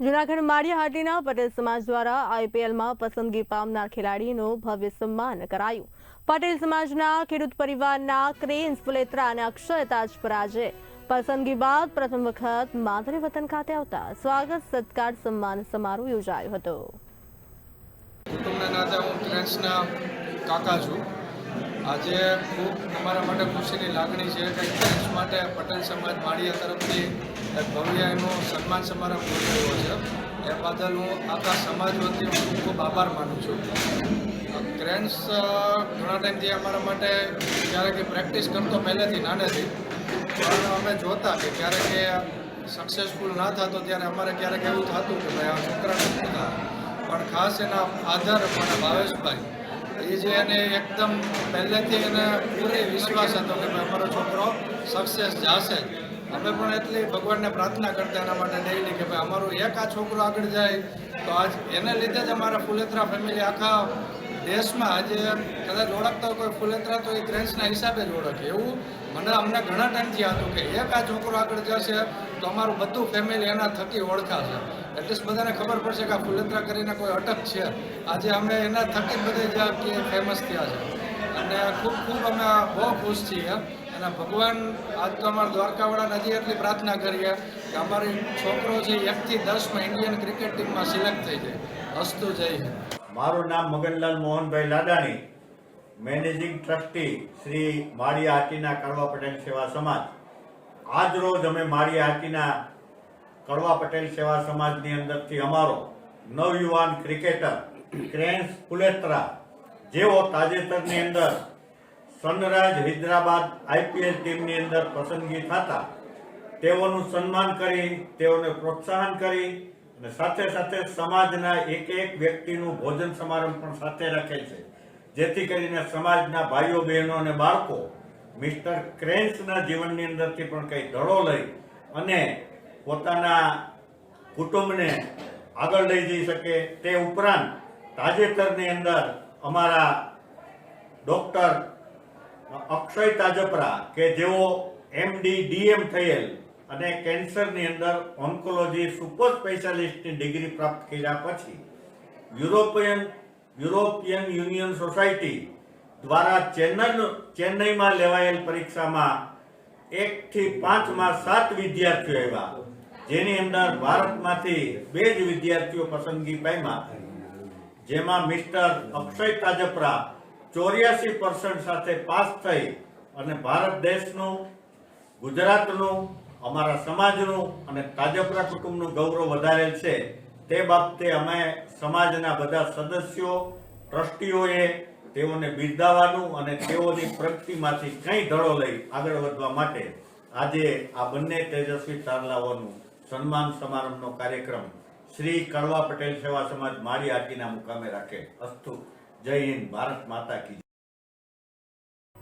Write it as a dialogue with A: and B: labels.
A: જૂનાગઢ માળિયા હાટીના પટેલ સમાજ દ્વારા આઈપીએલમાં પસંદગી પામનાર ખેલાડીનું ભવ્ય સન્માન કરાયું. પટેલ સમાજના ખેડૂત પરિવારના ક્રેન્સ, ફુલેત્રા અને અક્ષય તાજપરાજે પસંદગી બાદ પ્રથમ વખત માતૃ વતન ખાતે આવતા સ્વાગત સત્કાર સન્માન સમારોહ યોજાયો હતો.
B: કાકા છું. આજે ખૂબ અમારા માટે ખુશીની લાગણી છે કે ક્રેન્સ માટે પટેલ સમાજ માળિયા તરફથી એક ભવ્ય એનો સન્માન સમારંભ યોજાયો છે. એ બદલ હું આખા સમાજ વતી ખૂબ આભાર માનું છું. ક્રેન્સ ઘણા ટાઈમથી અમારા માટે ક્યારેક પ્રેક્ટિસ કરતો પહેલેથી નાનેથી, પણ અમે જોતા કે ક્યારેક સક્સેસફુલ ના થતો ત્યારે અમારે ક્યારેક એવું થતું કે ભાઈ આ છોકરા નથી થતા. પણ ખાસ એના ફાધર પણ ભાવેશભાઈ એ એને એકદમ પહેલેથી એને પૂરી વિશ્વાસ હતો કે અમારો છોકરો સક્સેસ જશે. અમે પણ એટલી ભગવાનને પ્રાર્થના કરતા એના માટે ડેઈલી કે ભાઈ અમારું એક આ છોકરો આગળ જાય, તો આજ એને લીધે જ અમારા ફુલેત્રા ફેમિલી આખા દેશમાં આજે કદાચ ઓળખતા કોઈ ફુલેત્રા તો એ ક્રેન્સના હિસાબે જ ઓળખે. એવું મને અમને ઘણા ટાઈમથી હતું કે એક આ છોકરો આગળ જશે તો અમારું બધું ફેમિલી એના થકી ઓળખાશે. એટલીસ્ટ બધાને ખબર પડશે કે આ ફુલંદ્રા કરીને કોઈ અટક છે. આજે અમે એના થકી જ બધે જ્યાં કે ફેમસ થયા છે. અને ખૂબ ખૂબ અમે બહુ ખુશ છીએ. અને ભગવાન આજ તો અમારા દ્વારકાવાળા નથી એટલી પ્રાર્થના કરીએ કે અમારી છોકરો છે એકથી દસમાં ઇન્ડિયન ક્રિકેટ ટીમમાં સિલેક્ટ થઈ જાય. હસતું જય
C: મારું નામ મગનલાલ મોહનભાઈ લાડાણી મેનેજિંગ ટ્રસ્ટી શ્રી માળિયા હાટીના કડવા પટેલ સેવા સમાજ. આજ રોજ અમે માળિયા હાટીના કડવા પટેલ સેવા સમાજની અંદરથી અમારો નવયુવાન ક્રિકેટર ક્રેન્સ કુલેત્રા, જેઓ તાજેતરની અંદર સનરાઇઝ હૈદરાબાદ આઈપીએલ ટીમની અંદર પસંદગી થતા, તેઓનું સન્માન કરી, તેઓને પ્રોત્સાહન કરી અને સાથે સાથે સમાજના એક એક વ્યક્તિનું ભોજન સમારંભ પણ સાથે રાખેલ છે. જેથી કરીને સમાજના ભાઈઓ, બહેનો અને બાળકો મિસ્ટર ક્રેન્સના જીવનની અંદરથી પણ કંઈ ધડો લઈ અને પોતાના કુટુંબને આગળ લઈ જઈ શકે તે ઉપરાંત તાજેતરની અંદર અમારા ડૉક્ટર અક્ષય તાજપરા કે જેઓ એમડી ડીએમ થયેલ અને કેન્સરની અંદર ઓન્કોલોજી સુપર સ્પેશિયાલિસ્ટની ડિગ્રી પ્રાપ્ત કર્યા પછી યુરોપિયન યુરોપિયન યુનિયન સોસાયટી દ્વારા ચેન્નઈ ચેન્નઈમાં લેવાયેલ પરીક્ષામાં એકથી પાંચમાં સાત વિદ્યાર્થીઓ આવ્યા. જેની અંદર ભારતમાંથી બે જ વિદ્યાર્થીઓ પસંદગી પામ્યા. જેમાં મિસ્ટર અક્ષય તાજપરા ચોર્યાસી પર્સન્ટ સાથે પાસ થઈ અને ભારત દેશનું, ગુજરાતનું, અમારા સમાજનું અને તાજપરા કુટુંબનું ગૌરવ વધારેલ છે. તે બાબતે અમે સમાજના બધા સદસ્યો, ટ્રસ્ટીઓએ તેઓને બિરદાવવાનું અને તેઓની પ્રગતિમાંથી કંઈ ધડો લઈ આગળ વધવા માટે આજે આ બંને તેજસ્વી તારલાઓનું સન્માન સમારંભનો કાર્યક્રમ શ્રી કડવા પટેલ સેવા સમાજ મારી આટીના મુકામે રાખે. અસ્તુ. જય હિન્દ. ભારત માતા કી.